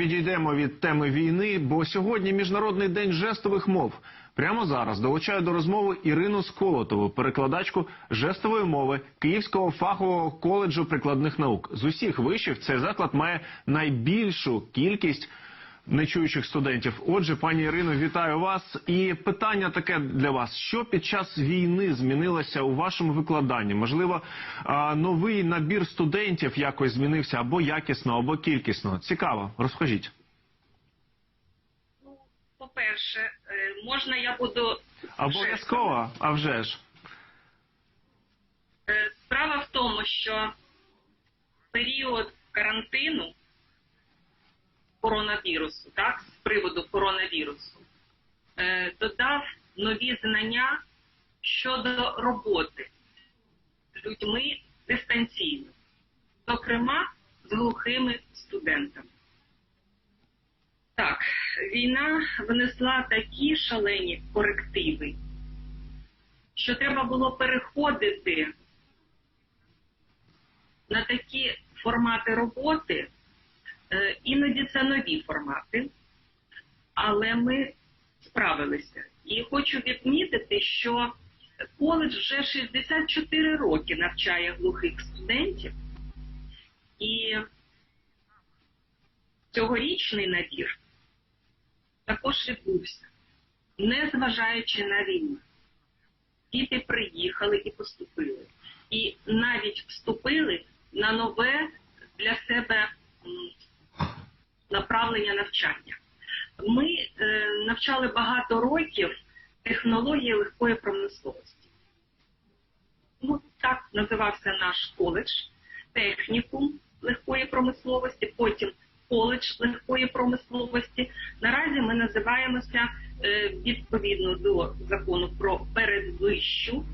Відійдемо від теми війни, бо сьогодні міжнародний день жестових мов. Прямо зараз долучаю до розмови Ірину Сколотову, перекладачку жестової мови Київського фахового коледжу прикладних наук. З усіх вишів цей заклад має найбільшу кількість нечуючих студентів. Отже, пані Ірино, вітаю вас. І питання таке для вас: що під час війни змінилося у вашому викладанні? Можливо, новий набір студентів якось змінився або якісно, або кількісно. Цікаво, розкажіть. Ну, по-перше, е, можна я буду Обов'язково, а вже ж. Е, Справа в тому, що період карантину коронавірусу, так, з приводу коронавірусу, е, додав нові знання щодо роботи з людьми дистанційно, зокрема з глухими студентами. Так, війна внесла такі шалені корективи, що треба було переходити на такі формати роботи. Е, Іноді це нові формати, але ми справилися. І хочу відмітити, що коледж вже 64 роки навчає глухих студентів, і цьогорічний набір також відбувся, незважаючи на війну. Діти приїхали і поступили. І навіть вступили на нове для себе направлення навчання. Ми е, навчали багато років технології легкої промисловості. Ну, так називався наш коледж, технікум легкої промисловості, потім коледж легкої промисловості. Наразі ми називаємося е, відповідно до закону про передвищу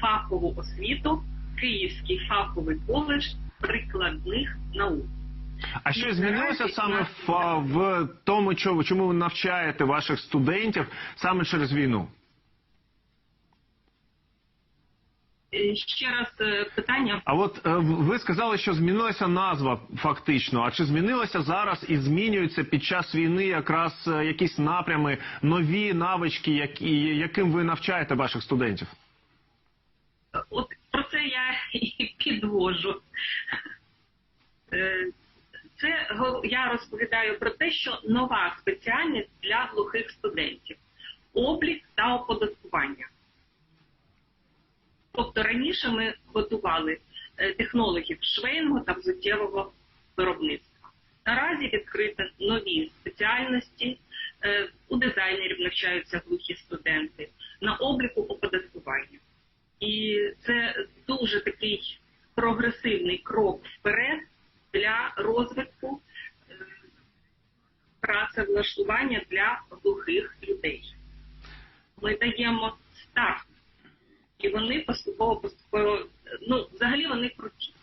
фахову освіту Київський фаховий коледж прикладних наук. А що змінилося саме в, в тому, чому, ви навчаєте ваших студентів саме через війну? Е, Ще раз е, питання. А от е, ви сказали, що змінилася назва фактично. А чи змінилося зараз і змінюються під час війни якраз якісь напрями, нові навички, які, яким ви навчаєте ваших студентів? От про це я і підвожу. Це я розповідаю про те, що нова спеціальність для глухих студентів облік та оподаткування. Тобто раніше ми готували е, технологів швейного та взуттєвого виробництва. Наразі відкриті нові спеціальності. Е, У дизайнерів навчаються глухі студенти на обліку оподаткування. І це дуже такий прогресивний крок вперед для розвитку е, працевлаштування для глухих людей. Ми даємо старт, і вони поступово поступово, ну взагалі вони круті.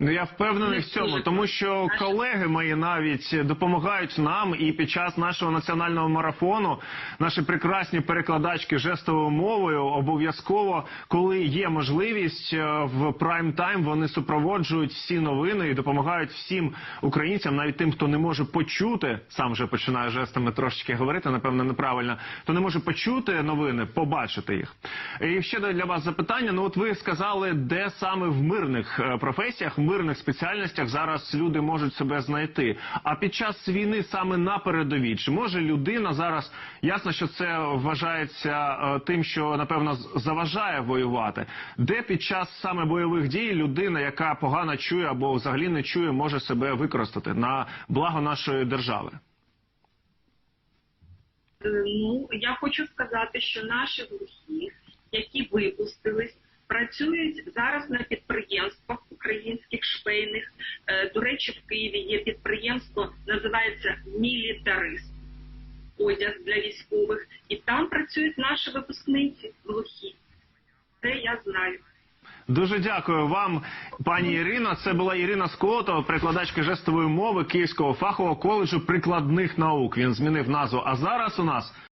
Ну я впевнений в цьому, тому що колеги мої навіть допомагають нам і під час нашого національного марафону наші прекрасні перекладачки жестовою мовою обов'язково, коли є можливість е, в прайм тайм, вони супроводжують всі новини і допомагають всім українцям, навіть тим, хто не може почути, сам вже починаю жестами трошечки говорити, напевно, неправильно, хто не може почути новини, побачити їх. І ще для вас запитання. Ну, от ви сказали, де саме в мирних е, професіях, мирних спеціальностях зараз люди можуть себе знайти. А під час війни саме на передовій, чи може людина зараз ясно, що це вважається е, тим, що напевно заважає воювати, де під час саме бойових дій людина, яка погано чує або взагалі не чує, може себе використати на благо нашої держави. Е, Ну, я хочу сказати, що наші глухі, які випустились, працюють зараз на підприємствах українських швейних. Е, До речі, в Києві є підприємство, називається Мілітарист, одяг для військових, і там працюють наші випускниці глухі. Це я знаю. Дуже дякую вам, пані Ірино. Це була Ірина Скотова, перекладачка жестової мови Київського фахового коледжу прикладних наук. Він змінив назву. А зараз у нас